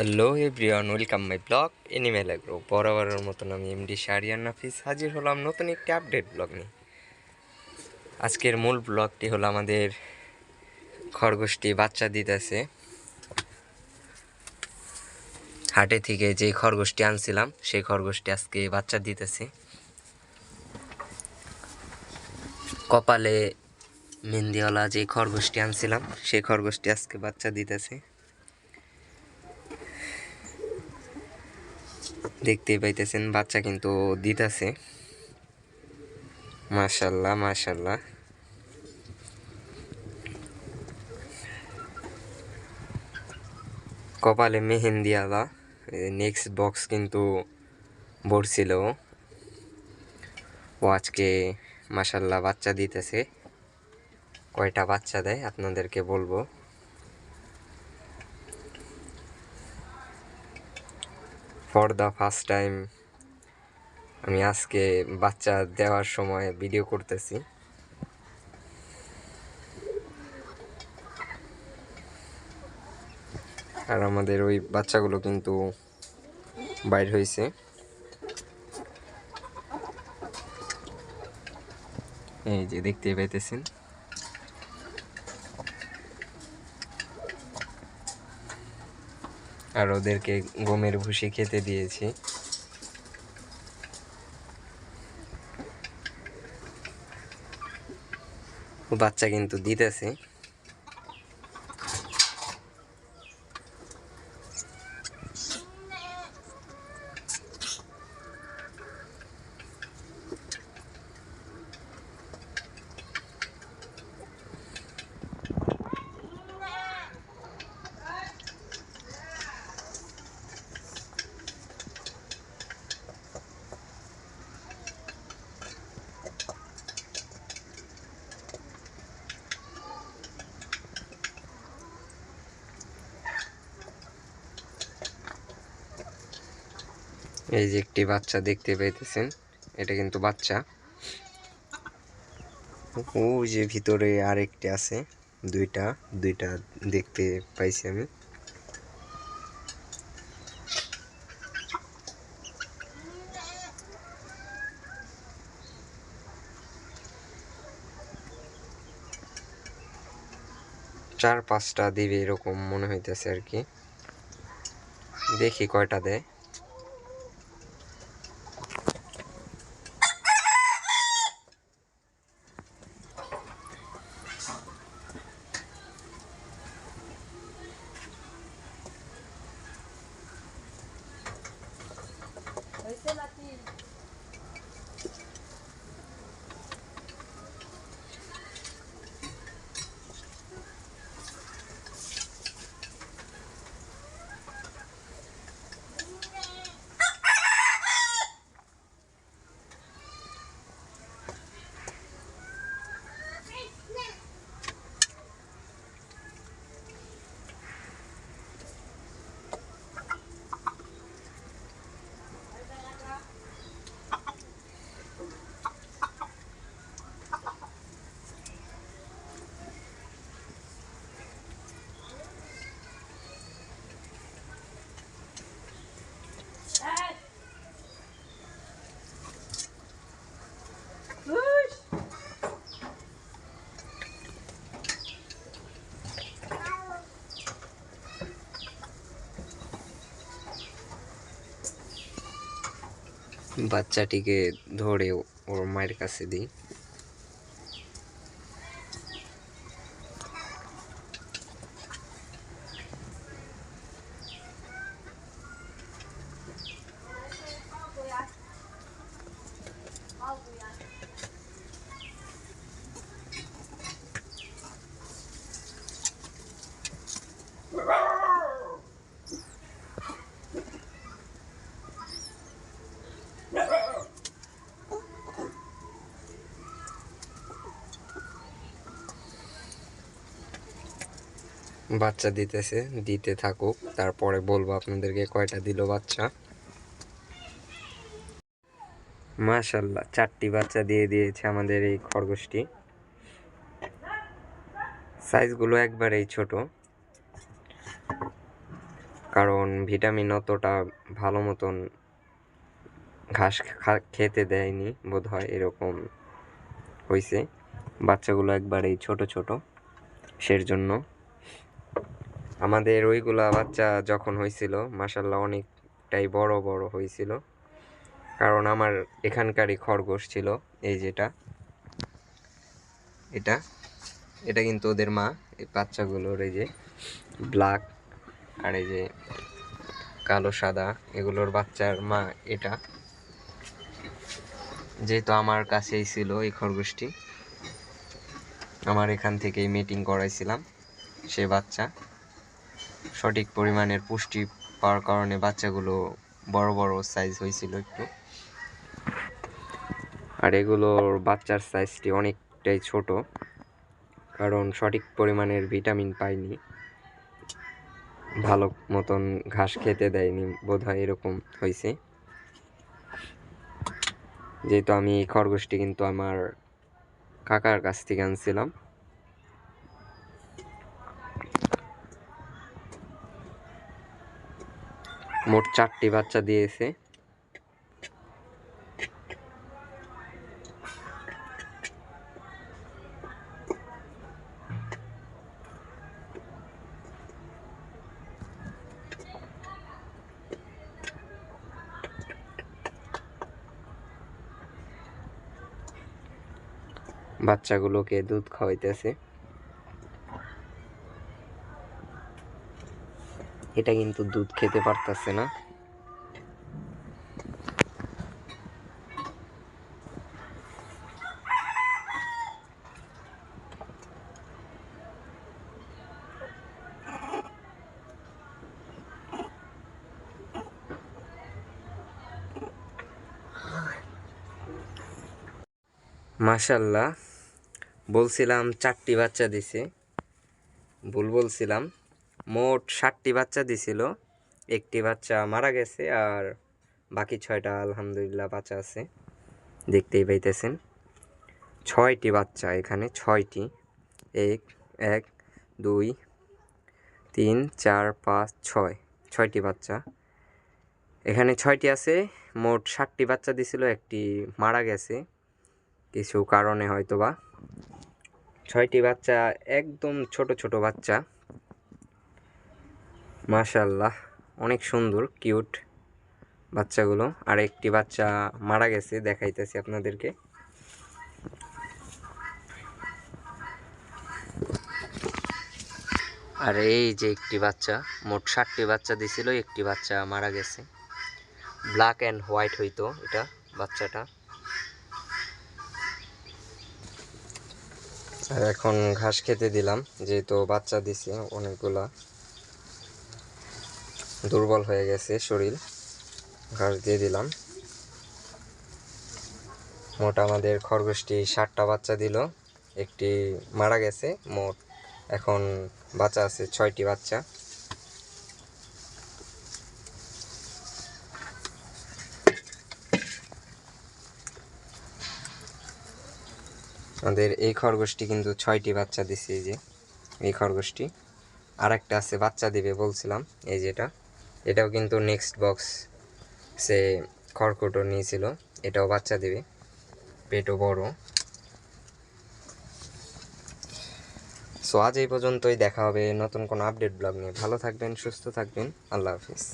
Hello everyone welcome my blog animal agro বরাবরের মতন আমি এমডি শাহরিয়ান নাফিস হাজির হলাম নতুন একটি আপডেট ব্লগ নিয়ে। আজকের মূল ব্লগটি হলো আমাদের খরগোশটি বাচ্চা দিতেছে। হাটে থেকে যে খরগোশটি আনছিলাম, সেই খরগোশটি আজকে বাচ্চা দিতেছে। কপালে মেহেন্দিওয়ালা যে খরগোশটি আনছিলাম, সেই খরগোশটি আজকে বাচ্চা দিতেছে। দেখতেই পাইতেছেন, বাচ্চা কিন্তু দিতেছে। মাশাল্লাহ মাশাল্লাহ। কপালে মেহেন্দি আলা নেক্সট বক্স কিন্তু ভরছিল। ও। আজকে মাশাল্লাহ বাচ্চা দিতেছে। কয়টা বাচ্চা দেয় আপনাদেরকে বলব। ফর দ্য ফার্স্ট টাইম আমি আজকে বাচ্চা দেওয়ার সময় ভিডিও করতেছি। আর আমাদের ওই বাচ্চাগুলো কিন্তু বাইর হয়েছে। এই যে দেখতে পাইতেছেন। আর ওদেরকে গমের ভুসি খেতে দিয়েছি। বাচ্চা কিন্তু দিতেছে। এই যে একটি বাচ্চা দেখতে পাইতেছেন, এটা কিন্তু বাচ্চা। ওই যে ভিতরে আরেকটি আছে, দুইটা দুইটা দেখতে পাইছি আমি। চার পাঁচটা দিবে এরকম মনে হইতেছে আর কি। দেখি কয়টা দেয় হয়েছে নাকি বাচ্চাটিকে ধরে ওর মায়ের কাছে দিই। বাচ্চা দিতেছে, দিতে থাকুক। তারপরে বলব আপনাদেরকে কয়টা দিল বাচ্চা। মাশাল্লাহ, চারটি বাচ্চা দিয়ে দিয়েছে আমাদের এই খরগোশটি। সাইজগুলো একবারেই ছোট। কারণ ভিটামিন অতটা ভালো মতন ঘাস খেতে দেয়নি বোধ হয় এরকম হয়েছে বাচ্চাগুলো একবারেই ছোট ছোট সের জন্য আমাদের ওইগুলা বাচ্চা যখন হয়েছিল মাসাল্লাহ অনেকটাই বড় বড় হয়েছিল কারণ আমার এখানকারই খরগোশ ছিল, এই যেটা। এটা এটা কিন্তু ওদের মা, এই বাচ্চাগুলোর এই যে ব্ল্যাক আর এই যে কালো সাদা, এগুলোর বাচ্চার মা এটা। যেহেতু আমার কাছেই ছিল এই খরগোশটি, আমার এখান থেকেই মিটিং করাইছিলাম সে বাচ্চা। সঠিক পরিমাণের পুষ্টি পাওয়ার কারণে বাচ্চাগুলো বড় বড় সাইজ হয়েছিল একটু। আর এগুলোর বাচ্চার সাইজটি অনেকটাই ছোট, কারণ সঠিক পরিমাণের ভিটামিন পাইনি। ভালো মতন ঘাস খেতে দেয়নি বোধ হয় এরকম হয়েছে। যেহেতু আমি খরগোশটি কিন্তু আমার কাকার কাছ থেকে আনছিলাম। মোট চারটি বাচ্চা দিয়েছে। বাচ্চাগুলোকে দুধ খাওয়াইতেছে। এটা কিন্তু দুধ খেতে পারতেছে না। মাশাল্লাহ বলছিলাম চারটি বাচ্চা দিছে। ভুল বলছিলাম। মোট ষাটটি বাচ্চা দিছিল। একটি বাচ্চা মারা গেছে আর বাকি ছয়টা আলহামদুলিল্লাহ বাচ্চা আছে। দেখতেই পাইতেছেন। ছয়টি বাচ্চা এখানে, ছয়টি। এক এক, দুই, তিন, চার, পাঁচ, ছয়, ছয়টি বাচ্চা। এখানে ছয়টি আছে, মোট ষাটটি বাচ্চা দিছিল, একটি মারা গেছে। কিছু কারণে হয়তোবা। ছয়টি বাচ্চা একদম ছোট ছোট বাচ্চা। মাশাল্লাহ অনেক সুন্দর, কিউট বাচ্চাগুলো। আর একটি বাচ্চা মারা গেছে, দেখাইতেছি আপনাদেরকে। আর এই যে একটি বাচ্চা, মোট ষাটটি বাচ্চা দিছিল, একটি বাচ্চা মারা গেছে। ব্ল্যাক অ্যান্ড হোয়াইট হইতো এটা বাচ্চাটা। আর এখন ঘাস খেতে দিলাম, যেহেতু বাচ্চা দিছে অনেকগুলা। দুর্বল হয়ে গেছে শরীর। ঘাস দিয়ে দিলাম। মোট আমাদের খরগোশটি ষাটটা বাচ্চা দিল। একটি মারা গেছে, মোট এখন বাচ্চা আছে ছয়টি বাচ্চা। আমাদের এই খরগোশটি কিন্তু ছয়টি বাচ্চা দিছে এই যে, এই খরগোশটি। আর একটা আছে, বাচ্চা দিবে বলছিলাম, এই যেটা এটাও কিন্তু নেক্সট বক্স সে খড়কুটো নিয়েছিল। এটাও বাচ্চা দেবে। পেটও বড়। সো আজ এই পর্যন্তই। দেখা হবে নতুন কোনো আপডেট ব্লগ নিয়ে। ভালো থাকবেন, সুস্থ থাকবেন। আল্লাহ হাফিজ।